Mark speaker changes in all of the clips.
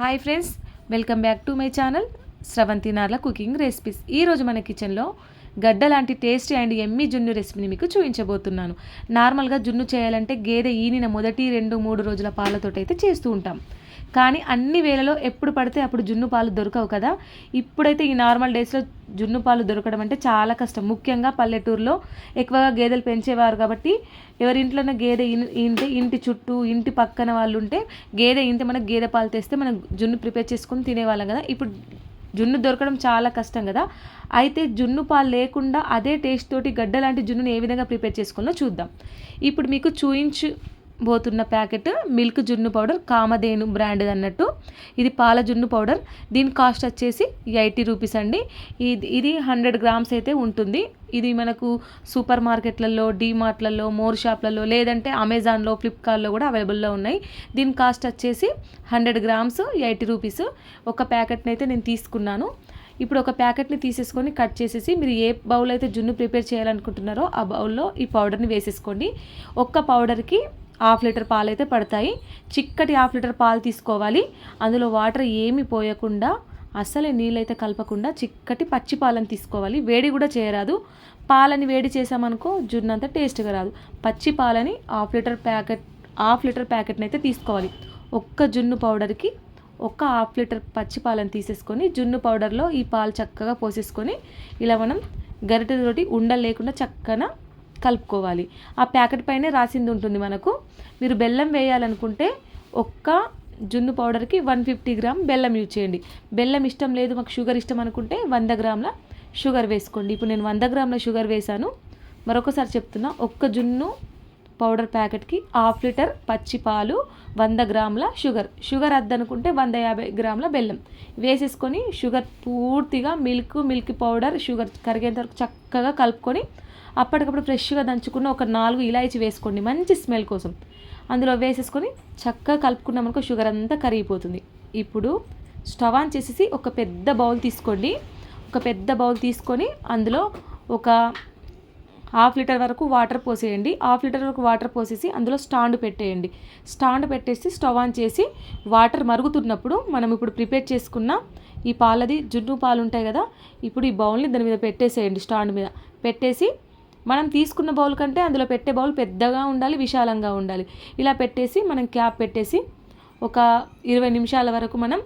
Speaker 1: Hi friends welcome back to my channel Sravanthi Narla cooking recipes. ఈరోజు మన కిచెన్లో గడ్డ లాంటి టేస్టీ అండ్ ఎమ్మి జున్ను రెసిపీని మీకు చూపించబోతున్నాను. నార్మల్గా జున్ను చేయాలంటే గేదె ఈనిన మొదటి రెండు మూడు రోజుల పాలతోటైతే చేస్తూ ఉంటాం. కానీ అన్ని వేళలో ఎప్పుడు పడితే అప్పుడు జున్ను పాలు దొరకవు కదా. ఇప్పుడైతే ఈ నార్మల్ డేస్లో జున్ను పాలు దొరకడం అంటే చాలా కష్టం. ముఖ్యంగా పల్లెటూరులో ఎక్కువగా గేదెలు పెంచేవారు కాబట్టి ఎవరింట్లోనే గేదె ఇంటి ఇంటి చుట్టూ ఇంటి పక్కన వాళ్ళు ఉంటే గేదె ఇంటి మనకు గేదె పాలు తెస్తే మనం జున్ను ప్రిపేర్ చేసుకుని తినేవాళ్ళం కదా. ఇప్పుడు జున్ను దొరకడం చాలా కష్టం కదా. అయితే జున్ను పాలు లేకుండా అదే టేస్ట్ తోటి గడ్డ లాంటి జున్నుని ఏ విధంగా ప్రిపేర్ చేసుకోవాలో చూద్దాం. ఇప్పుడు మీకు చూయించు పోతున్న ప్యాకెట్ మిల్క్ జున్ను పౌడర్ కామధేను బ్రాండ్ అన్నట్టు. ఇది పాల జున్ను పౌడర్. దీని కాస్ట్ వచ్చేసి ఎయిటీ రూపీస్ అండి. ఇది ఇది హండ్రెడ్ గ్రామ్స్ అయితే ఉంటుంది. ఇది మనకు సూపర్ మార్కెట్లలో డీమార్ట్లలో మోర్ షాప్లలో లేదంటే అమెజాన్లో ఫ్లిప్కార్ట్లో కూడా అవైలబుల్లో ఉన్నాయి. దీని కాస్ట్ వచ్చేసి హండ్రెడ్ గ్రామ్స్ ఎయిటీ రూపీస్. ఒక ప్యాకెట్ని అయితే నేను తీసుకున్నాను. ఇప్పుడు ఒక ప్యాకెట్ని తీసేసుకొని కట్ చేసేసి మీరు ఏ బౌల్ అయితే జున్ను ప్రిపేర్ చేయాలనుకుంటున్నారో ఆ బౌల్లో ఈ పౌడర్ని వేసేసుకోండి. ఒక్క పౌడర్కి హాఫ్ లీటర్ పాలు అయితే పడతాయి. చిక్కటి హాఫ్ లీటర్ పాలు తీసుకోవాలి. అందులో వాటర్ ఏమి పోయకుండా అస్సలే నీళ్ళైతే కలపకుండా చిక్కటి పచ్చి పాలను తీసుకోవాలి. వేడి కూడా చేయరాదు. పాలని వేడి చేసామనుకో జున్ను అంత టేస్ట్గా రాదు. పచ్చి పాలని half litre packet half litre ప్యాకెట్ని అయితే తీసుకోవాలి. ఒక్క జున్ను పౌడర్కి ఒక్క హాఫ్ లీటర్ పచ్చి పాలను తీసేసుకొని జున్ను పౌడర్లో ఈ పాలు చక్కగా పోసేసుకొని ఇలా మనం గరిటెతోటి ఉండలు లేకుండా చక్కగా కలుపుకోవాలి. ఆ ప్యాకెట్ పైనే రాసింది ఉంటుంది మనకు. మీరు బెల్లం వేయాలనుకుంటే ఒక్క జున్ను పౌడర్కి వన్ ఫిఫ్టీ గ్రామ్ బెల్లం యూజ్ చేయండి. బెల్లం ఇష్టం లేదు మాకు షుగర్ ఇష్టం అనుకుంటే వంద గ్రాముల షుగర్ వేసుకోండి. ఇప్పుడు నేను వంద గ్రాముల షుగర్ వేశాను. మరొకసారి చెప్తున్నా ఒక్క జున్ను పౌడర్ ప్యాకెట్కి హాఫ్ లీటర్ పచ్చి పాలు వంద గ్రాముల షుగర్. షుగర్ అద్దనుకుంటే వంద యాభై గ్రాముల బెల్లం. వేసేసుకొని షుగర్ పూర్తిగా మిల్క్ మిల్క్ పౌడర్ షుగర్ కరిగేంత వరకు చక్కగా కలుపుకొని అప్పటికప్పుడు ఫ్రెష్గా దంచుకున్న ఒక నాలుగు ఇలాచి వేసుకోండి. మంచి స్మెల్ కోసం. అందులో వేసేసుకొని చక్కగా కలుపుకున్నామనుకో షుగర్ అంతా కరిగిపోతుంది. ఇప్పుడు స్టవ్ ఆన్ చేసేసి ఒక పెద్ద బౌల్ తీసుకోండి. ఒక పెద్ద బౌల్ తీసుకొని అందులో ఒక హాఫ్ లీటర్ వరకు వాటర్ పోసేయండి. హాఫ్ లీటర్ వరకు వాటర్ పోసేసి అందులో స్టాండ్ పెట్టేయండి. స్టాండ్ పెట్టేసి స్టవ్ ఆన్ చేసి వాటర్ మరుగుతున్నప్పుడు మనం ఇప్పుడు ప్రిపేర్ చేసుకున్న ఈ పాలది జున్ను పాలు ఉంటాయి కదా ఇప్పుడు ఈ బౌల్ని దాని మీద పెట్టేసేయండి స్టాండ్ మీద. పెట్టేసి మనం తీసుకున్న బౌల్ కంటే అందులో పెట్టే బౌల్ పెద్దగా ఉండాలి విశాలంగా ఉండాలి. ఇలా పెట్టేసి మనం క్యాప్ పెట్టేసి ఒక ఇరవై నిమిషాల వరకు మనం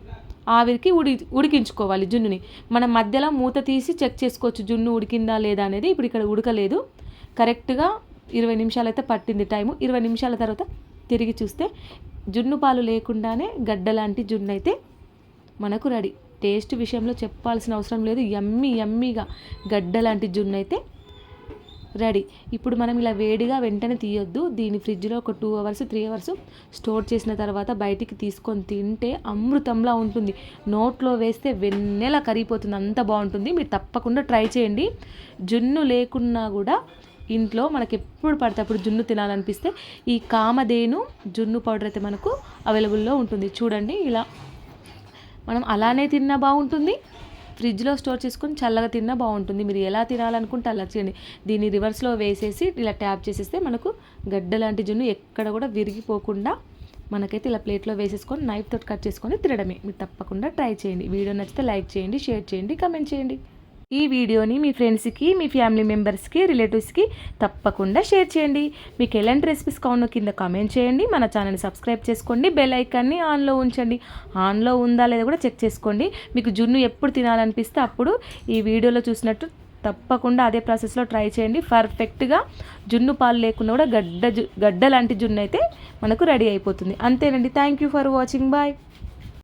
Speaker 1: ఆవిరికి ఉడి ఉడికించుకోవాలి జున్నుని. మనం మధ్యలో మూత తీసి చెక్ చేసుకోవచ్చు జున్ను ఉడికిందా లేదా అనేది. ఇప్పుడు ఇక్కడ ఉడకలేదు. కరెక్ట్గా ఇరవై నిమిషాలు అయితే పట్టింది టైము. ఇరవై నిమిషాల తర్వాత తిరిగి చూస్తే జున్ను పాలు లేకుండానే గడ్డ లాంటి జున్ను అయితే మనకు రెడీ. టేస్ట్ విషయంలో చెప్పాల్సిన అవసరం లేదు. ఎమ్మి ఎమ్మిగా గడ్డ లాంటి జున్ను అయితే రెడీ. ఇప్పుడు మనం ఇలా వేడిగా వెంటనే తీయొద్దు. దీన్ని ఫ్రిడ్జ్లో ఒక two hours three hours store చేసిన తర్వాత బయటికి తీసుకొని తింటే అమృతంలా ఉంటుంది. నోట్లో వేస్తే వెన్నెలా కరిగిపోతుంది. అంత బాగుంటుంది. మీరు తప్పకుండా ట్రై చేయండి. జున్ను లేకున్నా కూడా ఇంట్లో మనకి ఎప్పుడు పడితే అప్పుడు జున్ను తినాలనిపిస్తే ఈ కామధేను జున్ను పౌడర్ అయితే మనకు అవైలబుల్లో ఉంటుంది. చూడండి ఇలా. మనం అలానే తిన్నా బాగుంటుంది. ఫ్రిడ్జ్లో స్టోర్ చేసుకొని చల్లగా తిన్నా బాగుంటుంది. మీరు ఎలా తినాలనుకుంటే అలా చేయండి. దీన్ని రివర్స్లో వేసేసి ఇలా ట్యాప్ చేసేస్తే మనకు గడ్డ లాంటి జున్ను ఎక్కడ కూడా విరిగిపోకుండా మనకైతే ఇలా ప్లేట్లో వేసేసుకొని నైఫ్ తోటి కట్ చేసుకొని తినడమే. మీరు తప్పకుండా ట్రై చేయండి. వీడియో నచ్చితే లైక్ చేయండి షేర్ చేయండి కమెంట్ చేయండి. ఈ వీడియోని మీ ఫ్రెండ్స్కి మీ ఫ్యామిలీ మెంబర్స్కి రిలేటివ్స్కి తప్పకుండా షేర్ చేయండి. మీకు ఎలాంటి రెసిపీస్ కావాలో కింద కామెంట్ చేయండి. మన ఛానల్ని సబ్స్క్రైబ్ చేసుకోండి. బెల్ ఐకాన్ని ఆన్లో ఉంచండి. ఆన్లో ఉందా లేదా కూడా చెక్ చేసుకోండి. మీకు జున్ను ఎప్పుడు తినాలనిపిస్తే అప్పుడు ఈ వీడియోలో చూసినట్టు తప్పకుండా అదే ప్రాసెస్లో ట్రై చేయండి. పర్ఫెక్ట్గా జున్ను పాలు లేకుండా కూడా గడ్డ గడ్డ లాంటి జున్ను అయితే మనకు రెడీ అయిపోతుంది. అంతేనండి. Thank you for watching. Bye.